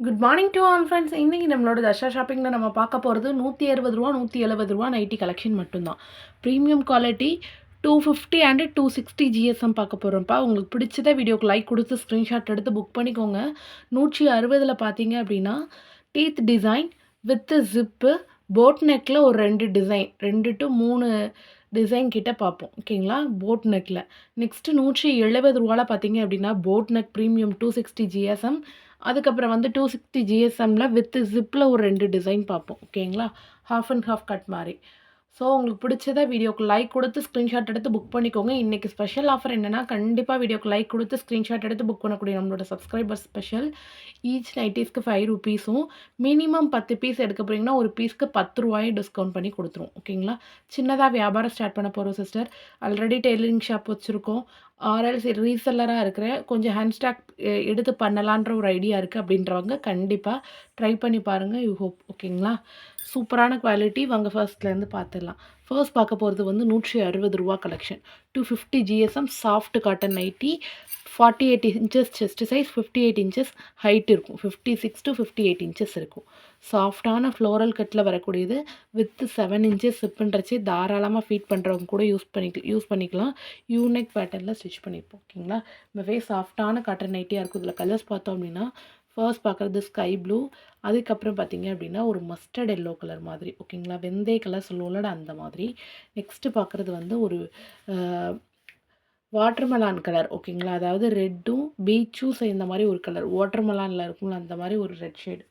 Good morning to all friends இன்றைக்கி நம்மளோட தர்ஷா ஷாப்பிங்கில் நம்ம பார்க்க போகிறது நூற்றி அறுபது ரூபா நூற்றி எழுபது ரூபா நைட்டி கலெக்ஷன் மட்டும்தான். Premium quality two fifty and two sixty GSM பார்க்க போகிறோம்ப்பா உங்களுக்கு பிடிச்சத வீடியோக்கு லைக் கொடுத்து ஸ்க்ரீன்ஷாட் எடுத்து புக் பண்ணிக்கோங்க. நூற்றி அறுபதில் பார்த்தீங்க அப்படின்னா teeth design with zip boat நெக்கில் ஒரு ரெண்டு டிசைன் ரெண்டு டு மூணு டிசைன் கிட்ட பார்ப்போம். ஓகேங்களா போட் நெக்கில் நெக்ஸ்ட்டு நூற்றி எழுபது ரூபாவில் பார்த்தீங்க அப்படின்னா boat neck premium two sixty GSM அதுக்கப்புறம் வந்து டூ சிக்ஸ்டி ஜிஎஸ்எம்மில் வித்து ஜிப்பில் ஒரு ரெண்டு டிசைன் பார்ப்போம் ஓகேங்களா ஹாஃப் அண்ட் ஹாஃப் கட் மாதிரி. ஸோ உங்களுக்கு பிடிச்சத வீடியோக்கு லைக் கொடுத்து ஸ்க்ரீன்ஷாட் எடுத்து புக் பண்ணிக்கோங்க. இன்றைக்கி ஸ்பெஷல் ஆஃபர் என்னென்னா கண்டிப்பாக வீடியோக்கு லைக் கொடுத்து ஸ்க்ரீன்ஷாட் எடுத்து புக் பண்ணக்கூடிய நம்மளோட சப்ஸ்கிரைபர் ஸ்பெஷல் ஈச் நைட்டிஸ்க்கு ஃபைவ் ருபீஸும் மினிமம் பத்து பீஸ் எடுக்க போகிறீங்கன்னா ஒரு பீஸ்க்கு பத்து ரூபாயும் டிஸ்கவுண்ட் பண்ணி கொடுத்துரும் ஓகேங்களா சின்னதாக வியாபாரம் ஸ்டார்ட் பண்ண போகிறோம் சிஸ்டர் ஆல்ரெடி டெய்லரிங் ஷாப் வச்சுருக்கோம். ஆர்எல்சி ரீசெல்லராக இருக்கிற கொஞ்சம் ஹேண்ட் ஸ்டாக் எடுத்து பண்ணலான்ற ஒரு ஐடியா இருக்குது அப்படின்றவங்க கண்டிப்பாக ட்ரை பண்ணி பாருங்கள் யூ ஹோப் ஓகேங்களா சூப்பரான குவாலிட்டி வாங்க ஃபர்ஸ்ட்லேருந்து பார்த்துடலாம் ஃபர்ஸ்ட் பார்க்க போகிறது வந்து நூற்றி அறுபது ரூபா collection two fifty GSM soft cotton nightie forty eight inches chest size fifty eight inches height இருக்கும். Fifty six to fifty eight inches இருக்கும். சாஃப்டான ஃப்ளோரல் கட்டில் வரக்கூடியது வித்து செவன் இன்ச்சஸ் சிப்புன்றச்சு தாராளமாக ஃபீட் பண்ணுறவங்க கூட யூஸ் பண்ணிக்க யூஸ் பண்ணிக்கலாம். யூனெக் பேட்டர்னில் ஸ்டிச் பண்ணிப்போம் ஓகேங்களா? ரொம்பவே சாஃப்டான காட்டன் நைட்டியாக இருக்கும். இதில் கலர்ஸ் பார்த்தோம் அப்படின்னா ஃபர்ஸ்ட் பார்க்குறது ஸ்கை ப்ளூ அதுக்கப்புறம் பார்த்தீங்க அப்படின்னா ஒரு மஸ்டர்ட் எல்லோ கலர் மாதிரி ஓகேங்களா? வெந்தய கலர் சொல்லுவோம்ல அந்த மாதிரி. நெக்ஸ்ட்டு பார்க்குறது வந்து ஒரு வாட்டர்மெலான் கலர் ஓகேங்களா? அதாவது ரெட்டும் பீச்சும் சேர்ந்த மாதிரி ஒரு கலர் வாட்டர்மெலானில் இருக்கும்ல அந்த மாதிரி ஒரு ரெட் ஷேடு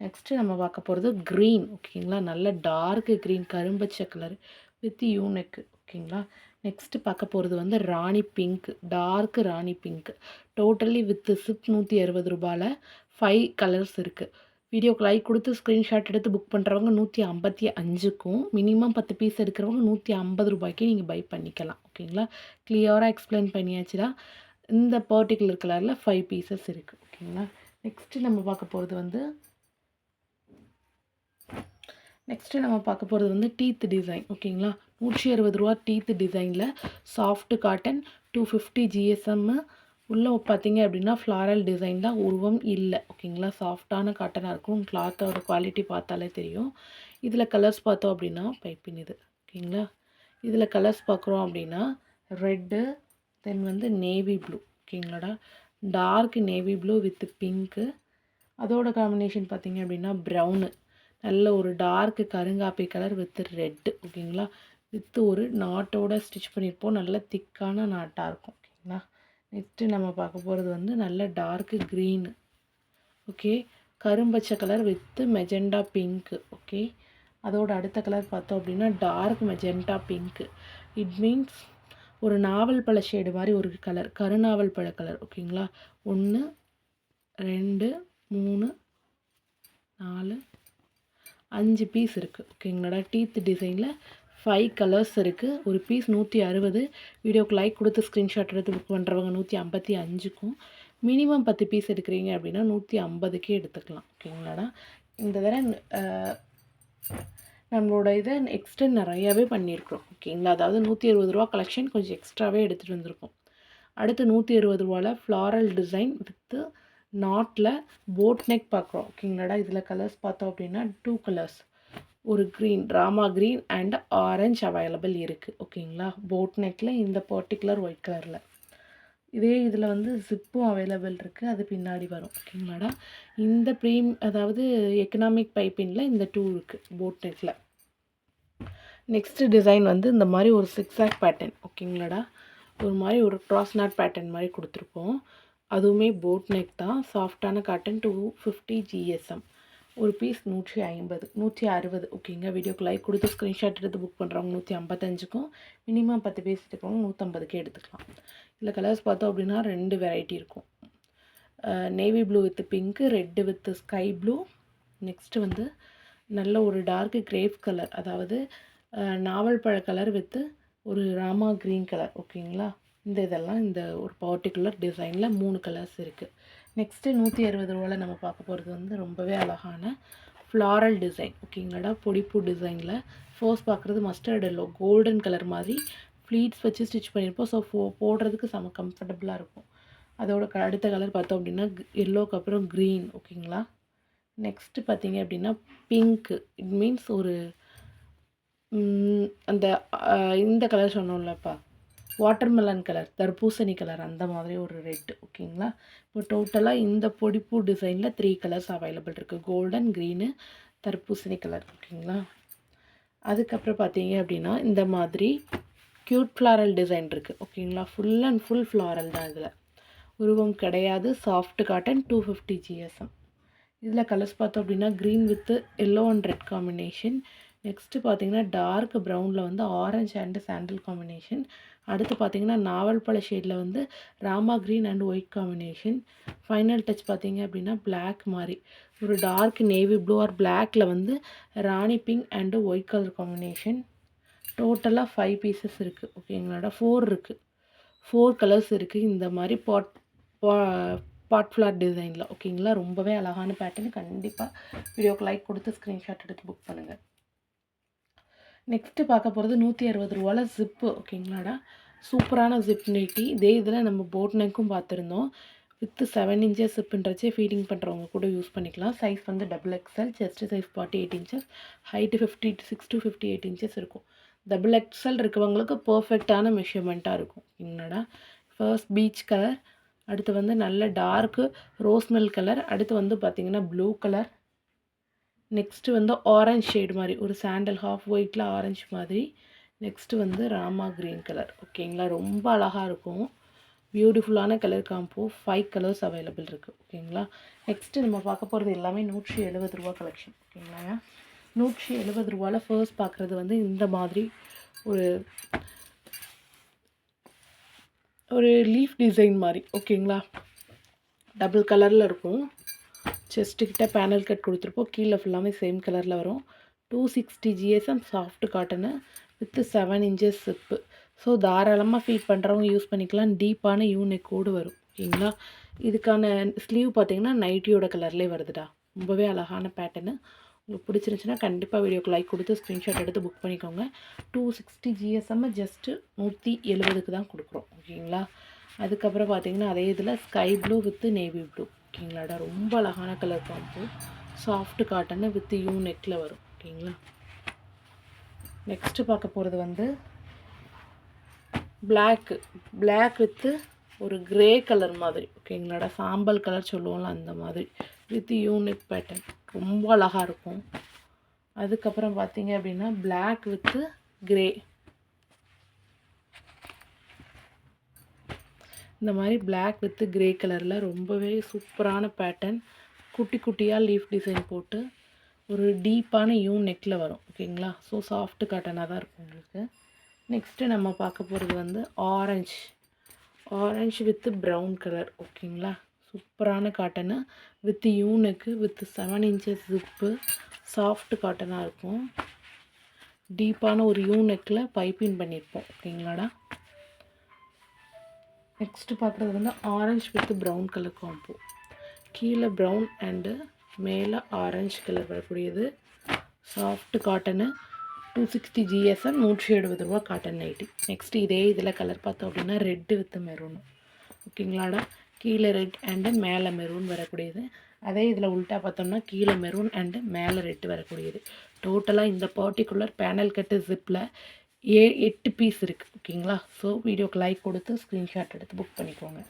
நெக்ஸ்ட்டு நம்ம பார்க்க போகிறது க்ரீன் ஓகேங்களா நல்ல டார்க்கு க்ரீன் கரும்பச்சை கலர் வித் யூனெக்கு ஓகேங்களா நெக்ஸ்ட்டு பார்க்க போகிறது வந்து ராணி pink dark Rani pink totally with zip நூற்றி அறுபது ரூபாயில் ஃபைவ் கலர்ஸ் இருக்குது வீடியோக்கு லைக் கொடுத்து ஸ்க்ரீன்ஷாட் எடுத்து புக் பண்ணுறவங்க நூற்றி ஐம்பத்தி அஞ்சுக்கும் மினிமம் பத்து பீஸ் எடுக்கிறவங்க நூற்றி ஐம்பது ரூபாய்க்கு நீங்கள் பை பண்ணிக்கலாம் ஓகேங்களா கிளியராக எக்ஸ்பிளைன் பண்ணியாச்சுன்னா இந்த பர்டிகுலர் கலரில் ஃபைவ் பீசஸ் இருக்குது ஓகேங்களா நெக்ஸ்ட்டு நம்ம பார்க்க போகிறது வந்து நெக்ஸ்ட்டு நம்ம பார்க்க போகிறது வந்து டீத் டிசைன் ஓகேங்களா நூற்றி அறுபது ரூபா டீத் டிசைனில் soft cotton two fifty GSM உள்ளே பார்த்தீங்க அப்படின்னா ஃப்ளாரல் டிசைன் தான் உருவம் இல்லை ஓகேங்களா சாஃப்டான காட்டனாக இருக்கும் கிளாத்தோட குவாலிட்டி பார்த்தாலே தெரியும். இதில் கலர்ஸ் பார்த்தோம் அப்படின்னா பைப்பின் இது ஓகேங்களா இதில் கலர்ஸ் பார்க்குறோம் அப்படின்னா ரெட்டு தென் வந்து navy blue ஓகேங்களாடா dark navy blue with pink அதோட காம்பினேஷன் பார்த்தீங்க அப்படின்னா ப்ரௌனு நல்ல ஒரு டார்க்கு கருங்காப்பி கலர் வித் ரெட்டு ஓகேங்களா வித்து ஒரு நாட்டோட ஸ்டிச் பண்ணியிருப்போம். நல்ல திக்கான நாட்டாக இருக்கும் ஓகேங்களா நெக்ஸ்ட்டு நம்ம பார்க்க போகிறது வந்து நல்ல dark green okay கரும்பச்சை colour with magenta pink okay அதோட அடுத்த கலர் பார்த்தோம் அப்படின்னா dark magenta pink it means ஒரு நாவல் பழ ஷேடு மாதிரி ஒரு கலர் கருநாவல் பழ கலர் ஓகேங்களா ஒன்று ரெண்டு மூணு நாலு அஞ்சு பீஸ் இருக்குது ஓகேங்களாடா டீத் டிசைனில் ஃபைவ் கலர்ஸ் இருக்குது ஒரு பீஸ் நூற்றி அறுபது. வீடியோக்கு லைக் கொடுத்து ஸ்க்ரீன்ஷாட் எடுத்து புக் பண்ணுறவங்க நூற்றி ஐம்பத்தி அஞ்சுக்கும். மினிமம் பத்து பீஸ் எடுக்கிறீங்க அப்படின்னா நூற்றி ஐம்பதுக்கே எடுத்துக்கலாம். ஓகேங்களாடா இந்த தடவை நம்மளோட இதை எக்ஸ்டெண்ட் நிறையாவே பண்ணியிருக்கிறோம். ஓகேங்களா அதாவது நூற்றி அறுபது ரூபா கலெக்ஷன் கொஞ்சம் எக்ஸ்ட்ராவே எடுத்துகிட்டு வந்திருக்கோம். அடுத்து நூற்றி அறுபது ரூபாவில் ஃப்ளாரல் டிசைன் வித்து நாட்டில் போட் நெக் பார்க்குறோம். ஓகேங்களாடா இதில் கலர்ஸ் பார்த்தோம் அப்படின்னா டூ கலர்ஸ் ஒரு green Rama green and orange available இருக்குது ஓகேங்களா போட் நெக்கில் இந்த பர்டிகுலர் ஒயிட் கலரில் இதே இதில் வந்து ஜிப்பும் அவைலபிள் இருக்குது அது பின்னாடி வரும். ஓகேங்களாடா இந்த ப்ரீம் அதாவது எக்கனாமிக் பைப்பிங்கில் இந்த டூ இருக்குது போட் நெக்கில் நெக்ஸ்ட்டு டிசைன் வந்து இந்த மாதிரி ஒரு சிக்ஸ் பேட்டர்ன் ஓகேங்களாடா ஒரு மாதிரி ஒரு க்ராஸ் நாட் பேட்டர்ன் மாதிரி கொடுத்துருப்போம் அதுவுமே போட் நெக் தான். சாஃப்டான காட்டன் டூ ஃபிஃப்டி ஜிஎஸ்எம் ஒரு பீஸ் நூற்றி ஐம்பது நூற்றி அறுபது. ஓகேங்க வீடியோக்கு லைக் கொடுத்து ஸ்க்ரீன்ஷாட் எடுத்து புக் பண்ணுறவங்க நூற்றி ஐம்பத்தஞ்சுக்கும் மினிமம் பத்து பீஸ் எடுக்கிறவங்க நூற்றம்பதுக்கே எடுத்துக்கலாம். இதில் கலர்ஸ் பார்த்தோம் அப்படின்னா ரெண்டு வெரைட்டி இருக்கும். Navy blue with pink red with sky blue next வந்து நல்ல ஒரு டார்க் கிரேப் கலர் அதாவது நாவல் பழ கலர் வித்து ஒரு ராமா க்ரீன் கலர் ஓகேங்களா இந்த இதெல்லாம் இந்த ஒரு பர்டிகுலர் டிசைனில் மூணு கலர்ஸ் இருக்குது நெக்ஸ்ட்டு நூற்றி அறுபது ரூபாவில் நம்ம பார்க்க போகிறது வந்து ரொம்பவே அழகான ஃப்ளாரல் டிசைன் ஓகேங்களாடா பொடிப்பூ டிசைனில் ஃபோர்ஸ் பார்க்குறது மஸ்டர்ட் எல்லோ கோல்டன் கலர் மாதிரி ஃப்ளீட்ஸ் வச்சு ஸ்டிச் பண்ணியிருப்போம் ஸோ ஃபோ போடுறதுக்கு செம கம்ஃபர்டபுளாக இருக்கும். அதோட க அடுத்த கலர் பார்த்தோம் அப்படின்னா எல்லோக்கு அப்புறம் க்ரீன் ஓகேங்களா நெக்ஸ்ட்டு பார்த்தீங்க அப்படின்னா பிங்க்கு இட் மீன்ஸ் ஒரு அந்த இந்த கலர் சொன்னோம்லப்பா. வாட்டர்மெலன் கலர் தர்பூசணி கலர் அந்த மாதிரி ஒரு ரெட் ஓகேங்களா? இப்போ டோட்டலாக இந்த பொடிப்பூ டிசைனில் த்ரீ கலர்ஸ் அவைலபிள் இருக்குது கோல்டன் க்ரீனு தர்பூசணி கலர் ஓகேங்களா? அதுக்கப்புறம் பார்த்தீங்க அப்படின்னா இந்த மாதிரி க்யூட் ஃப்ளாரல் டிசைன் இருக்குது ஓகேங்களா? ஃபுல் அண்ட் ஃபுல் ஃப்ளாரல் தான் இதில். உருவம் கிடையாது soft cotton two fifty GSM இதில் கலர்ஸ் பார்த்தோம் அப்படின்னா green with yellow and red combination next பார்த்தீங்கன்னா டார்க் ப்ரௌனில் வந்து ஆரஞ்ச் அண்டு சாண்டில் காம்பினேஷன் அடுத்து பார்த்தீங்கன்னா நாவல் பழ ஷேடில் வந்து Rama green and white combination final touch பார்த்தீங்க அப்படின்னா பிளாக் மாதிரி. ஒரு டார்க் நேவி ப்ளூ ஆர் பிளாக்கில் வந்து ராணி pink and white colour combination டோட்டலாக ஃபைவ் பீசஸ் இருக்குது ஓகேங்களோட ஃபோர் இருக்குது ஃபோர் கலர்ஸ் இருக்குது இந்த மாதிரி பாட் பாட் ஃப்ளார் டிசைனில் ஓகேங்களா ரொம்பவே அழகான பேட்டர்ன் கண்டிப்பாக வீடியோக்கு லைக் கொடுத்து ஸ்க்ரீன்ஷாட் எடுத்து புக் பண்ணுங்கள் நெக்ஸ்ட்டு பார்க்க போகிறது நூற்றி அறுபது ரூபாவில் ஜிப்பு ஓகேங்களாடா? சூப்பரான ஜிப் நைட்டி இதே இதில் நம்ம போட் நெக்கும் பார்த்துருந்தோம். வித்து செவன் இன்ச்சஸ் ஜிப்புன்றச்சே ஃபீடிங் பண்ணுறவங்க கூட யூஸ் பண்ணிக்கலாம். சைஸ் வந்து double XL chest size forty eight inches height fifty six to fifty eight inches இருக்கும் டபுள் எக்ஸ்எல் இருக்கவங்களுக்கு பர்ஃபெக்டான மெஷர்மெண்ட்டாக இருக்கும். என்னடா? ஃபர்ஸ்ட் பீச் கலர் அடுத்து வந்து நல்ல டார்க்கு ரோஸ் மில் கலர் அடுத்து வந்து பார்த்திங்கன்னா ப்ளூ கலர் நெக்ஸ்ட்டு வந்து ஆரஞ்ச் ஷேடு மாதிரி ஒரு சாண்டல் ஹாஃப் ஒயிட்டில் ஆரஞ்சு மாதிரி. நெக்ஸ்ட்டு வந்து ராமா க்ரீன் கலர் ஓகேங்களா ரொம்ப அழகாக இருக்கும். பியூட்டிஃபுல்லான colour combo five colours available இருக்குது ஓகேங்களா நெக்ஸ்ட்டு நம்ம பார்க்க போகிறது எல்லாமே நூற்றி எழுபது ரூபா கலெக்ஷன் ஓகேங்களா நூற்றி எழுபது ரூபாவில் ஃபர்ஸ்ட் பார்க்குறது வந்து இந்த மாதிரி ஒரு ஒரு லீஃப் டிசைன் மாதிரி. ஓகேங்களா டபுள் கலரில் இருக்கும். செஸ்ட்டுக்கிட்ட பேனல் கட் கொடுத்துருப்போம். கீழே ஃபுல்லாமே சேம் கலரில் வரும். Two sixty GSM soft cotton with seven inches zip so தாராளமாக ஃபீட் பண்ணுறவங்க யூஸ் பண்ணிக்கலாம். டீப்பான யூனிக்கோடு வரும். ஓகேங்களா இதுக்கான ஸ்லீவ் பார்த்தீங்கன்னா நைட்டியோட கலர்லேயே வருதுடா. ரொம்பவே அழகான பேட்டர்னு உங்களுக்கு பிடிச்சிருந்துச்சுன்னா கண்டிப்பாக வீடியோக்கு லைக் கொடுத்து ஸ்க்ரீன்ஷாட் எடுத்து புக் பண்ணிக்கோங்க. டூ சிக்ஸ்டி ஜிஎஸ்எம் ஜஸ்ட்டு நூற்றி எழுபதுக்கு தான் கொடுக்குறோம். ஓகேங்களா அதுக்கப்புறம் பார்த்தீங்கன்னா அதே இதில் sky blue with navy blue ஓகேங்களாடா ரொம்ப அழகான colour combo soft cotton with U நெக்கில் வரும். ஓகேங்களா? நெக்ஸ்ட்டு பார்க்க போகிறது வந்து பிளாக்கு பிளாக் வித்து ஒரு கிரே கலர் மாதிரி. ஓகேங்களாடா சாம்பல் கலர் சொல்லுவோம்ல அந்த மாதிரி. வித் யூனிக் பேட்டர்ன் ரொம்ப அழகாக இருக்கும். அதுக்கப்புறம் பார்த்தீங்க அப்படின்னா பிளாக் வித்து கிரே இந்த மாதிரி பிளாக் வித்து கிரே கலரில் ரொம்பவே சூப்பரான பேட்டர்ன் குட்டி குட்டியாக லீஃப் டிசைன் போட்டு ஒரு டீப்பான யூ நெக்கில் வரும் ஓகேங்களா ஸோ சாஃப்ட் காட்டனாக தான் இருக்கும் உங்களுக்கு. நெக்ஸ்ட்டு நம்ம பார்க்க போகிறது வந்து orange orange with brown colour ஓகேங்களா சூப்பரான cotton with யூனுக்கு with seven inches zip soft காட்டனாக இருக்கும். டீப்பான ஒரு யூனெக்கில் பைப்பிங் பண்ணியிருப்போம் ஓகேங்களாடா நெக்ஸ்ட்டு பார்க்குறது வந்து orange with brown colour combo கீழே ப்ரௌன் அண்டு மேலே ஆரஞ்சு கலர் வரக்கூடியது. Soft cotton two sixty GSM நூற்றி எழுபது ரூபா காட்டன் நைட்டி நெக்ஸ்ட்டு இதே இதில் கலர் பார்த்தோம் அப்படின்னா ரெட்டு வித் மெரூன் ஓகேங்களாடா? கீழே ரெட் அண்டு மேலே மெரூன் வரக்கூடியது. அதே இதில் உல்ட்டா பார்த்தோம்னா கீழே மெரூன் அண்டு மேலே ரெட்டு வரக்கூடியது. டோட்டலாக இந்த பர்டிகுலர் பேனல் கட்டு ஜிப்பில் ஏ எட்டு பீஸ் இருக்குது ஓகேங்களா? ஸோ வீடியோக்கு லைக் கொடுத்து ஸ்க்ரீன்ஷாட் எடுத்து புக் பண்ணிக்கோங்க.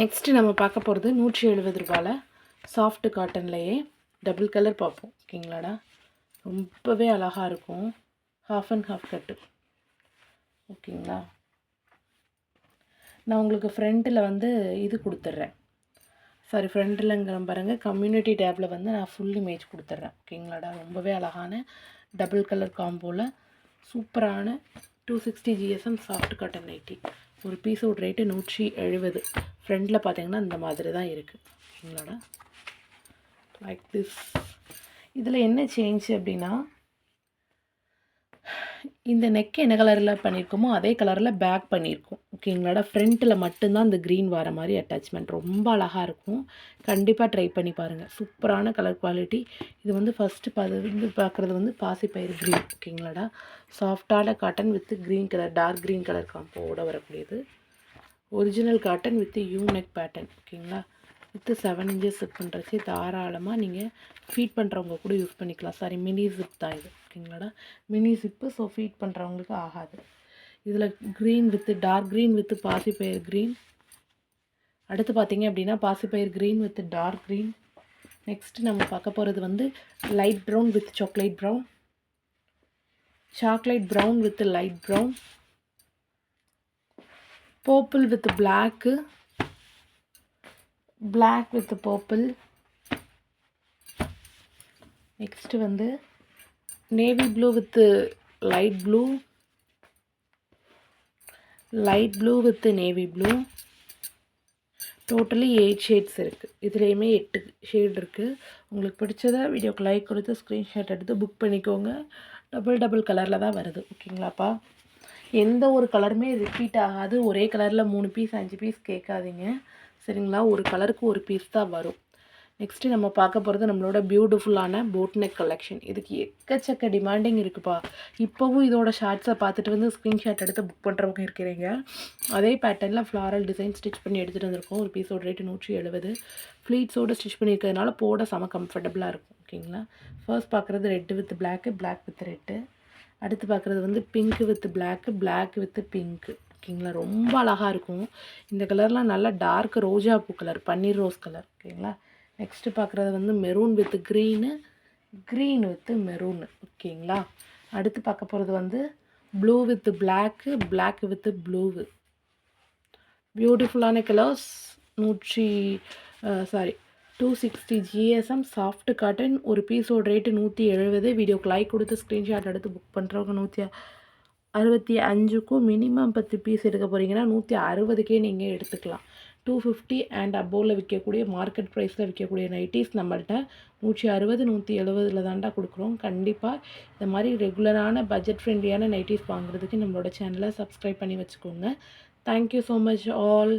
நெக்ஸ்ட்டு நம்ம பார்க்க போகிறது நூற்றி எழுபது ரூபாயில் சாஃப்ட் காட்டன்லேயே டபுள் கலர் பார்ப்போம் ஓகேங்களாடா? ரொம்பவே அழகாக இருக்கும். ஹாஃப் அண்ட் ஹாஃப் கட்டு ஓகேங்களா? நான் உங்களுக்கு ஃப்ரண்ட்டில் வந்து இது கொடுத்துட்றேன். சாரி ஃப்ரண்ட்டில்ங்கிற பாருங்கள் கம்யூனிட்டி டேப்பில் வந்து நான் ஃபுல் இமேஜ் கொடுத்துட்றேன் ஓகேங்களாடா? ரொம்பவே அழகான டபுள் கலர் காம்போவில் சூப்பரான two sixty GSM soft cotton nightie ஒரு பீஸோட ரேட்டு நூற்றி எழுபது. ஃப்ரண்டில் பார்த்தீங்கன்னா இந்த மாதிரி தான் இருக்குது ஓகேங்களாடா லைக் திஸ் இதில் என்ன சேஞ்ச் அப்படின்னா இந்த நெக் என்ன கலரில் பண்ணியிருக்கோமோ அதே கலரில் பேக் பண்ணியிருக்கோம் ஓகேங்களாடா ஃப்ரண்ட்டில் மட்டும்தான் இந்த க்ரீன் வர மாதிரி அட்டாச்மெண்ட் ரொம்ப அழகாக இருக்கும். கண்டிப்பாக ட்ரை பண்ணி பாருங்கள் சூப்பரான கலர் குவாலிட்டி இது வந்து ஃபஸ்ட்டு பது வந்து பார்க்குறது வந்து பாசிப்பயிறு க்ரீன் ஓகேங்களாடா சாஃப்டான cotton with green colour dark green colour காம்போட வரக்கூடியது. Original cotton with U neck pattern ஓகேங்களா வித்து செவன் இன்ச்சஸ் ஜிப் பண்ணுறச்சு தாராளமாக நீங்கள் ஃபீட் பண்ணுறவங்க கூட யூஸ் பண்ணிக்கலாம். சாரி மினி ஜிப் தான் இது. ஓகேங்களாடா மினி ஜிப்பு ஸோ ஃபீட் பண்ணுறவங்களுக்கு ஆகாது. இதில் green with dark green with பாசிப்பயிர் green அடுத்து பார்த்தீங்க அப்படின்னா பாசிப்பயிர் green with dark green next நம்ம பார்க்க போகிறது வந்து light brown with chocolate brown chocolate brown with light brown purple with black black with purple next வந்து navy blue with light blue light blue with navy blue totally eight shades இருக்குது இதுலேயுமே எட்டு shade இருக்குது உங்களுக்கு பிடிச்சத வீடியோக்கு like கொடுத்து screenshot எடுத்து புக் பண்ணிக்கோங்க. டபுள் டபுள் கலரில் தான் வருது. ஓகேங்களாப்பா எந்த ஒரு கலருமே ரிப்பீட் ஆகாது. ஒரே கலரில் மூணு பீஸ் அஞ்சு பீஸ் கேட்காதீங்க. சரிங்களா? ஒரு கலருக்கு ஒரு பீஸ் தான் வரும். நெக்ஸ்ட்டு நம்ம பார்க்க போகிறது நம்மளோட பியூட்டிஃபுல்லான போட் நெக் கலெக்ஷன் இதுக்கு எக்கச்சக்க டிமாண்டிங் இருக்குப்பா. இப்போவும் இதோட ஷார்ட்ஸை பார்த்துட்டு வந்து ஸ்க்ரீன்ஷாட் எடுத்து புக் பண்ணுறவங்க இருக்கிறீங்க. அதே பேட்டர்னில் ஃப்ளாரல் டிசைன் ஸ்டிச் பண்ணி எடுத்துகிட்டு வந்திருக்கோம். ஒரு பீஸோட ரேட்டு நூற்றி எழுபது ஃப்ளீட்ஸோடு ஸ்டிச் பண்ணியிருக்கிறதுனால போட செம கம்ஃபர்டபுளாக இருக்கும். ஓகேங்களா? ஃபர்ஸ்ட் பார்க்குறது red with black black with red அடுத்து பார்க்குறது வந்து pink with black black with pink ஓகேங்களா? ரொம்ப அழகாக இருக்கும். இந்த கலர்லாம் நல்லா டார்க் ரோஜா பூ கலர் பன்னீர் ரோஸ் கலர் ஓகேங்களா? நெக்ஸ்ட்டு பார்க்குறது வந்து maroon with green green with maroon ஓகேங்களா? அடுத்து பார்க்க போகிறது வந்து blue with black black with blue பியூட்டிஃபுல்லான கலர்ஸ் நூற்றி sorry two sixty GSM soft cotton ஒரு பீஸோட ரேட்டு நூற்றி எழுபது வீடியோக்கு லைக் கொடுத்து ஸ்க்ரீன்ஷாட் எடுத்து புக் பண்ணுறவங்க நூற்றி அறுபத்தி அஞ்சுக்கும் மினிமம் பத்து பீஸ் எடுக்க போகிறீங்கன்னா நூற்றி அறுபதுக்கே நீங்கள் எடுத்துக்கலாம். டூ ஃபிஃப்டி அண்ட் அபோவில் விற்கக்கூடிய மார்க்கெட் ப்ரைஸில் விற்கக்கூடிய நைட்டிஸ் நம்மள்கிட்ட நூற்றி அறுபது நூற்றி எழுபதில் தாண்டா கொடுக்குறோம். கண்டிப்பாக இந்த மாதிரி ரெகுலரான பட்ஜெட் ஃப்ரெண்ட்லியான நைட்டிஸ் வாங்குறதுக்கு நம்மளோட சேனலை சப்ஸ்கிரைப் பண்ணி வச்சுக்கோங்க. Thank you so much all